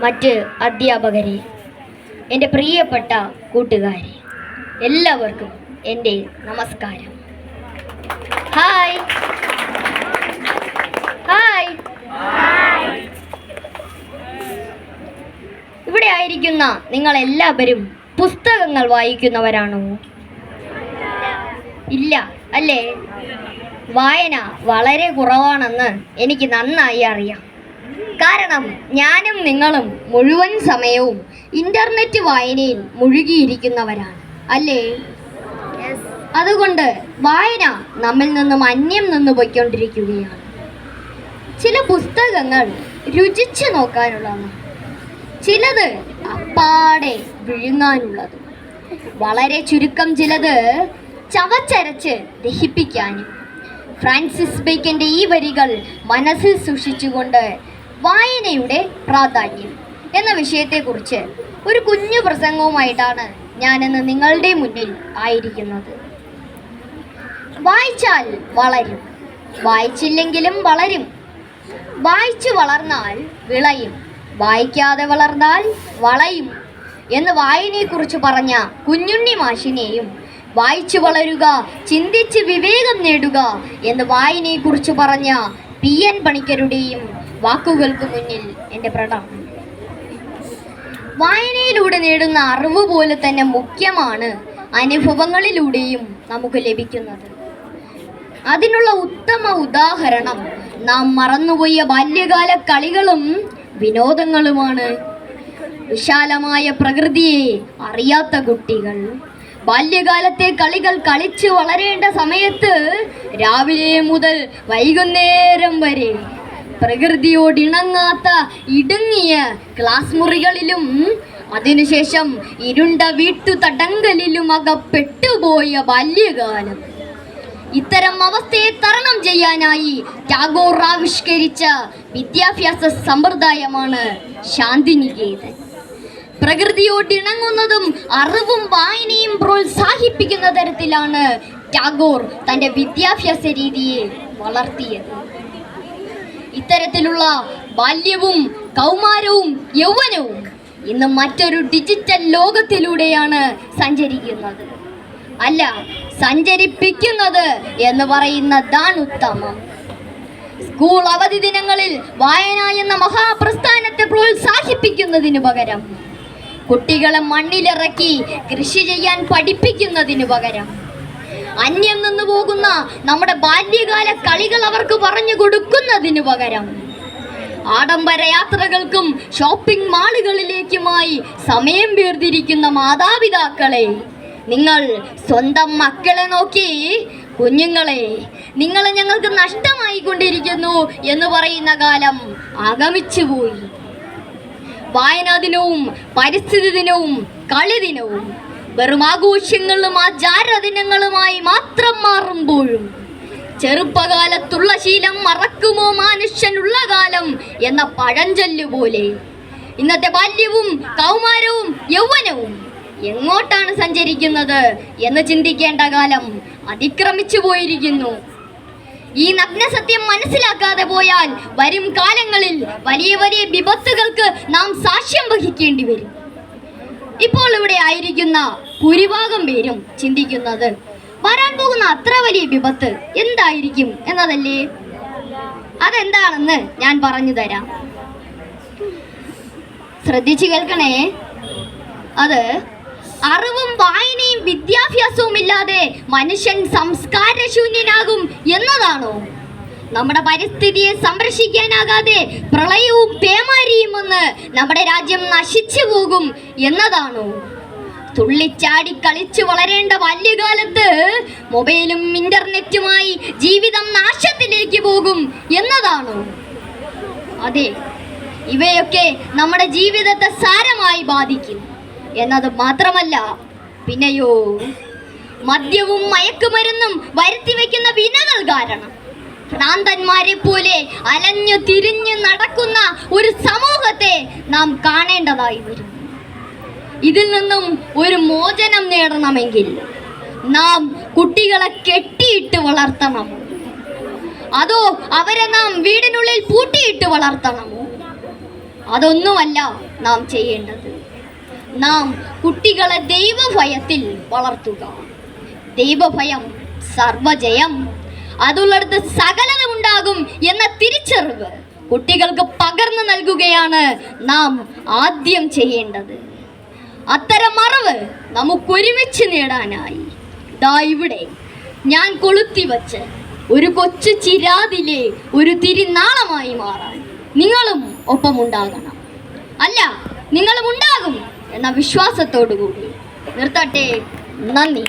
മറ്റ് അധ്യാപകരെ എന്റെ പ്രിയപ്പെട്ട കൂട്ടുകാരെ എല്ലാവർക്കും എന്റെ നമസ്കാരം. ഹായ് ഹായ് ഇവിടെ ആയിരിക്കുന്ന നിങ്ങൾ എല്ലാവരും പുസ്തകങ്ങൾ വായിക്കുന്നവരാണോ? ഇല്ല അല്ലേ? വായന വളരെ കുറവാണെന്ന് എനിക്ക് നന്നായി അറിയാം. കാരണം ഞാനും നിങ്ങളും മുഴുവൻ സമയവും ഇന്റർനെറ്റ് വായനയിൽ മുഴുകിയിരിക്കുന്നവരാണ്. അല്ലേ? അതുകൊണ്ട് വായന നമ്മിൽ നിന്നും അന്യം നിന്ന് പോയിക്കൊണ്ടിരിക്കുകയാണ്. ചില പുസ്തകങ്ങൾ രുചിച്ചു നോക്കാനുള്ളതാണ്. ചിലത് അപ്പാടെ വിഴുങ്ങാനുള്ളതും. വളരെ ചുരുക്കം ചിലത് ചവച്ചരച്ച് ദഹിപ്പിക്കാനും. ഫ്രാൻസിസ് ബേക്കന്റെ ഈ വരികൾ മനസ്സിൽ സൂക്ഷിച്ചുകൊണ്ട് വായനയുടെ പ്രാധാന്യം എന്ന വിഷയത്തെക്കുറിച്ച് ഒരു കുഞ്ഞു പ്രസംഗവുമായിട്ടാണ് ഞാനിന്ന് നിങ്ങളുടെ മുന്നിൽ ആയിരിക്കുന്നത്. വായിച്ചാൽ വളരും. വായിച്ചില്ലെങ്കിലും വളരും. വായിച്ചു വളർന്നാൽ വിളയും. വായിക്കാതെ വളർന്നാൽ വളയും എന്ന് വായനയെക്കുറിച്ച് പറഞ്ഞ കുഞ്ഞുണ്ണി മാഷിനെയും വായിച്ചു വളരുക ചിന്തിച്ച് വിവേകം നേടുക എന്ന് വായനയെക്കുറിച്ച് പറഞ്ഞ പി എൻ പണിക്കരുടെയും വാക്കുകൾക്ക് മുന്നിൽ എന്റെ പ്രണാമം. വായനയിലൂടെ നേടുന്ന അറിവ് പോലെ തന്നെ മുഖ്യമാണ് അനുഭവങ്ങളിലൂടെയും നമുക്ക് ലഭിക്കുന്നത്. അതിനുള്ള ഉത്തമ ഉദാഹരണം നാം മറന്നുപോയ ബാല്യകാല കളികളും വിനോദങ്ങളുമാണ്. വിശാലമായ പ്രകൃതിയെ അറിയാത്ത കുട്ടികൾ ബാല്യകാലത്തെ കളികൾ കളിച്ച് വളരേണ്ട സമയത്ത് രാവിലെ മുതൽ വൈകുന്നേരം വരെ പ്രകൃതിയോടിണങ്ങാത്ത ഇടുങ്ങിയ ക്ലാസ് മുറികളിലും അതിനുശേഷം ഇരുണ്ട വീട്ടു തടങ്കലിലും അകപ്പെട്ടുപോയ ബാല്യകാലം ഇത്തരം അവസ്ഥയെ തരണം ചെയ്യാനായി ടാഗോർ ആവിഷ്കരിച്ച വിദ്യാഭ്യാസ സമ്പ്രദായമാണ് ശാന്തിനികേതൻ. പ്രകൃതിയോടിണങ്ങുന്നതും അറിവും വായനയും പ്രോത്സാഹിപ്പിക്കുന്ന തരത്തിലാണ് ടാഗോർ തന്റെ വിദ്യാഭ്യാസ രീതിയെ വളർത്തിയത്. ഇത്തരത്തിലുള്ള ബാല്യവും കൗമാരവും യൗവനവും ഇന്ന് മറ്റൊരു ഡിജിറ്റൽ ലോകത്തിലൂടെയാണ് സഞ്ചരിക്കുന്നത്. അല്ല സഞ്ചരിപ്പിക്കുന്നത് എന്ന് പറയുന്നതാണ് ഉത്തമം സ്കൂൾ അവധി ദിനങ്ങളിൽ വായന എന്ന മഹാപ്രസ്ഥാനത്തെ പ്രോത്സാഹിപ്പിക്കുന്നതിനു പകരം കുട്ടികളെ മണ്ണിലിറക്കി കൃഷി ചെയ്യാൻ പഠിപ്പിക്കുന്നതിനു പകരം അന്യം നിന്ന് പോകുന്ന നമ്മുടെ ബാല്യകാല കളികൾ അവർക്ക് പറഞ്ഞു കൊടുക്കുന്നതിന് പകരം. ആഡംബര യാത്രകൾക്കും ഷോപ്പിംഗ് മാളുകളിലേക്കുമായി സമയം വേർതിരിക്കുന്ന മാതാപിതാക്കളെ നിങ്ങൾ സ്വന്തം മക്കളെ നോക്കി കുഞ്ഞുങ്ങളെ നിങ്ങളെ ഞങ്ങൾക്ക് നഷ്ടമായി കൊണ്ടിരിക്കുന്നു എന്ന് പറയുന്ന കാലം ആഗമിച്ചുപോയി വായനാ ദിനവും പരിസ്ഥിതി ദിനവും കളി ദിനവും വെറും ആഘോഷങ്ങളും ആചാര ദിനങ്ങളുമായി മാത്രം മാറുമ്പോഴും ചെറുപ്പകാലത്തുള്ള ശീലം മറക്കുമോ മനുഷ്യനുള്ള കാലം എന്ന പഴഞ്ചൊല്ലു പോലെ. ഇന്നത്തെ ബാല്യവും കൗമാരവും യൗവനവും എങ്ങോട്ടാണ് സഞ്ചരിക്കുന്നത് എന്ന് ചിന്തിക്കേണ്ട കാലം അതിക്രമിച്ചു പോയിരിക്കുന്നു. ഈ നഗ്നസത്യം മനസ്സിലാക്കാതെ പോയാൽ വരും കാലങ്ങളിൽ വലിയ വലിയ വിപത്തുകൾക്ക് നാം സാക്ഷ്യം വഹിക്കേണ്ടി വരും. ഇപ്പോൾ ഇവിടെ ആയിരിക്കുന്ന ഭൂരിഭാഗം പേരും ചിന്തിക്കുന്നത് വരാൻ പോകുന്ന അത്ര വലിയ വിപത്ത് എന്തായിരിക്കും എന്നതല്ലേ? അതെന്താണെന്ന് ഞാൻ പറഞ്ഞു തരാം. ശ്രദ്ധിച്ചു കേൾക്കണേ. അത് അറിവും വായനയും വിദ്യാഭ്യാസവും ഇല്ലാതെ മനുഷ്യൻ സംസ്കാരശൂന്യനാകും എന്നതാണോ? നമ്മുടെ പരിസ്ഥിതിയെ സംരക്ഷിക്കാനാകാതെ പ്രളയവും പേമാരിയും വന്ന് നമ്മുടെ രാജ്യം നശിച്ചു പോകും എന്നതാണോ? തുള്ളിച്ചാടി കളിച്ചു വളരേണ്ട ബാല്യകാലത്ത് മൊബൈലും ഇന്റർനെറ്റുമായി ജീവിതം നാശത്തിലേക്ക് പോകും എന്നതാണോ? അതെ ഇവയൊക്കെ നമ്മുടെ ജീവിതത്തെ സാരമായി ബാധിക്കും എന്നത് മാത്രമല്ല പിന്നെയോ? മദ്യവും മയക്കുമരുന്നും വരുത്തി വയ്ക്കുന്ന വിനകൾ കാരണം. ഭ്രാന്തന്മാരെ പോലെ അലഞ്ഞു തിരിഞ്ഞു നടക്കുന്ന ഒരു സമൂഹത്തെ നാം കാണേണ്ടതായി വരും ഇതിൽ നിന്നും ഒരു മോചനം നേടണമെങ്കിൽ നാം കുട്ടികളെ കെട്ടിയിട്ട് വളർത്തണം. അതോ അവരെ നാം വീടിനുള്ളിൽ പൂട്ടിയിട്ട് വളർത്തണമോ അതൊന്നുമല്ല നാം ചെയ്യേണ്ടത്. നാം കുട്ടികളെ ദൈവഭയത്തിൽ വളർത്തുക. ദൈവഭയം സർവജയം അതുള്ളിടത്ത് സകലതും ഉണ്ടാകും എന്ന തിരിച്ചറിവ് കുട്ടികൾക്ക് പകർന്നു നൽകുകയാണ് നാം ആദ്യം ചെയ്യേണ്ടത്. അത്തരം അറിവ് നമുക്കൊരുമിച്ച് നേടാനായി. ദാ ഇവിടെ ഞാൻ കൊളുത്തി വച്ച് ഒരു കൊച്ചു ചിരാതിലെ ഒരു തിരിനാളമായി മാറാൻ നിങ്ങളും ഒപ്പമുണ്ടാകണം. അല്ല നിങ്ങളും ഉണ്ടാകും എന്ന വിശ്വാസത്തോടു കൂടി നിർത്തട്ടെ? നന്ദി.